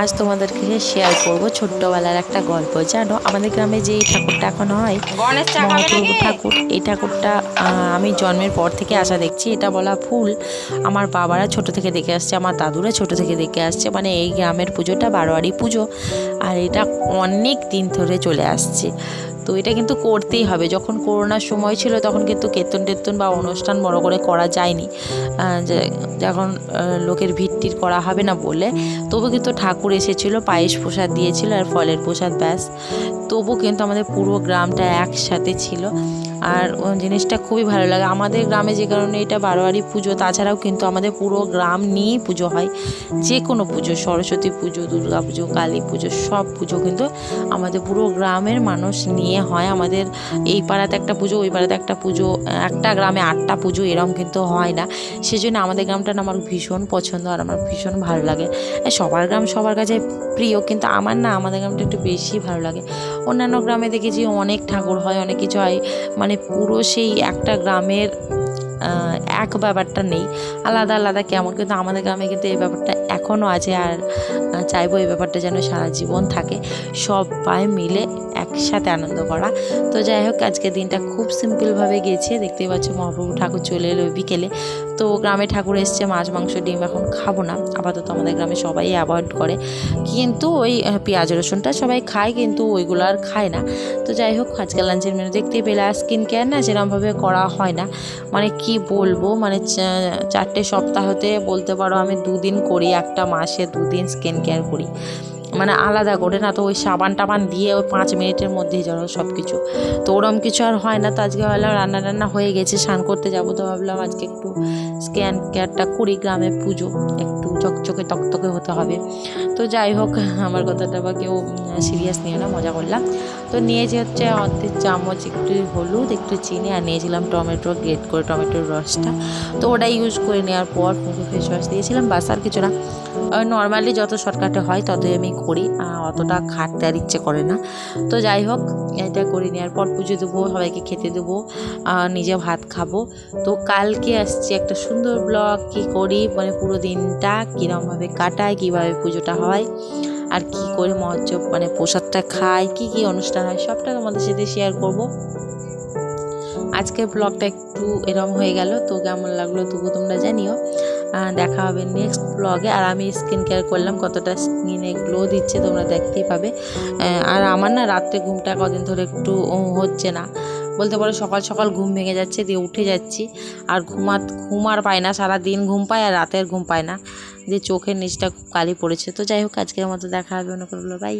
আজ তোমাদেরকে শেয়ার করব ছোট্টবেলার একটা গল্প। জানো আমাদের গ্রামে যে এই ঠাকুরটা এখন হয় মহাপ্রভু ঠাকুর এই ঠাকুরটা আমি জন্মের পর থেকে আসা দেখছি এটা বলা ফুল আমার বাবারা ছোট থেকে দেখে আসছে আমার দাদুরা ছোট থেকে দেখে আসছে মানে এই গ্রামের পুজোটা বারোয়ারি পুজো। আর এটা অনেক দিন ধরে চলে আসছে। তো এটা কিন্তু করতেই হবে। যখন করোনার সময় ছিল তখন কিন্তু কীর্তন টেত্তন বা অনুষ্ঠান বড় করে করা যায়নি। যখন লোকের ভিড় টির করা হবে না বলে। তবু কিন্তু ঠাকুর এসেছিল, পায়েস প্রসাদ দিয়েছিল আর ফলের প্রসাদ ব্যাস। তবু কিন্তু আমাদের পুরো গ্রামটা একসাথে ছিল। আর জিনিসটা খুবই ভালো লাগে। আমাদের গ্রামে যে কারণে এটা বারোয়ারি পুজো, তাছাড়াও কিন্তু আমাদের পুরো গ্রাম নিয়েই পুজো হয়। যে কোনো পুজো, সরস্বতী পুজো, দুর্গা পুজো, কালী পুজো, সব পুজো কিন্তু আমাদের পুরো গ্রামের মানুষ নিয়ে হয় আমাদের এই পাড়াতে একটা পুজো, ওই পাড়াতে একটা পুজো, একটা গ্রামে আটটা পুজো এরম কিন্তু হয় না। সেজন্য আমাদের গ্রামটা আমার ভীষণ পছন্দ আর আমার ভীষণ ভালো লাগে। সবার গ্রাম সবার কাছে প্রিয়, কিন্তু আমার না, আমাদের গ্রামটা একটু বেশি ভালো লাগে। অন্যান্য গ্রামে দেখেছি অনেক ঠাকুর হয়, অনেক কিছু হয়। মানে পুরো সেই একটা গ্রামের এক ব্যাপারটা নেই। আলাদা আলাদা কেমন? কিন্তু আমাদের গ্রামে কিন্তু এই ব্যাপারটা এখনও আছে আর চাইব এই ব্যাপারটা যেন সারা জীবন থাকে। সবাই মিলে একসাথে আনন্দ করা। তো যাই হোক, আজকে দিনটা খুব সিম্পলভাবে গেছে দেখতেই পাচ্ছ মহাপ্রভু ঠাকুর চলে এলো বিকেলে। তো গ্রামে ঠাকুর এসছে, মাছ, মাংস, ডিম এখন খাব না। আপাতত আমাদের গ্রামে সবাই অ্যাভয়েড করে। কিন্তু ওই পেঁয়াজ, রসুনটা সবাই খায়, কিন্তু ওইগুলো আর খায় না। তো যাই হোক আজকে লাঞ্চের মেনু দেখতে পেলে। আর স্কিন কেয়ার না সেরকমভাবে করা হয় না। মানে কি বলব? মানে চা- চারটে সপ্তাহতে বলতে পারো আমি দুদিন করি একটা মাসে দুদিন স্কিন কেয়ার করি। মানে আলাদা করে না, তো ওই সাবান টাবান দিয়ে ওই পাঁচ মিনিটের মধ্যেই যাব সব কিছু তো ওরম কিছু আর হয় না, তো আজকে ভাবলাম রান্না টান্না হয়ে গেছে, স্নান করতে যাব, তো ভাবলাম আজকে একটু স্ক্যান কেয়ারটা করি, গ্রামে পুজো, একটু চকচকে তকতকে হতে হবে। তো যাই হোক, আমার কথাটা বা কেউ সিরিয়াস নিয়ে না, মজা করলাম। তো নিয়েছি হচ্ছে অর্ধেক চামচ একটু হলুদ, একটু চিনি, আর নিয়েছিলাম টমেটো গ্রেট করে টমেটোর রসটা। তো ওটা ইউজ করে নেওয়ার পর মুখে ফেস ওয়াশ দিয়েছিলাম, বাস আর কিছু না। নর্মালি যত শর্টকাটে হয়, ততই আমি করি অতটা খাটতে আর ইচ্ছে করে না। তো যাই হোক, এটা করে নেওয়ার পর পুজো দেবো, সবাইকে খেতে দেবো নিজে ভাত খাব। তো কালকে আসছে একটা সুন্দর ব্লগ কী করি মানে পুরো দিনটা কীরকমভাবে কাটায় কীভাবে পুজোটা হয়, আর কি করে মহোৎসব মানে প্রসাদটা খাই, কি কি অনুষ্ঠান হয়, সবটা তোমাদের সাথে শেয়ার করব। আজকের ব্লগটা একটু এরম হয়ে গেল, তো কেমন লাগল তবু তোমরা জানিও। দেখা হবে নেক্সট ব্লগে আর আমি স্কিন কেয়ার করলাম, কতটা স্কিনে গ্লো দিচ্ছে তোমরা দেখতেই পাবে। আর আমার না রাত্রে ঘুমটা কদিন ধরে একটু হচ্ছে না। বলতে পারো সকাল সকাল ঘুম ভেঙে যাচ্ছে, দিয়ে উঠে যাচ্ছি। আর ঘুমাত ঘুম আর পায় না সারা দিন ঘুম পায় আর রাতের ঘুম পায় না। দিয়ে চোখের নিচটা খুব কালি পড়েছে। তো যাই হোক, আজকের মতো দেখা হবে অন্য কোনো বাই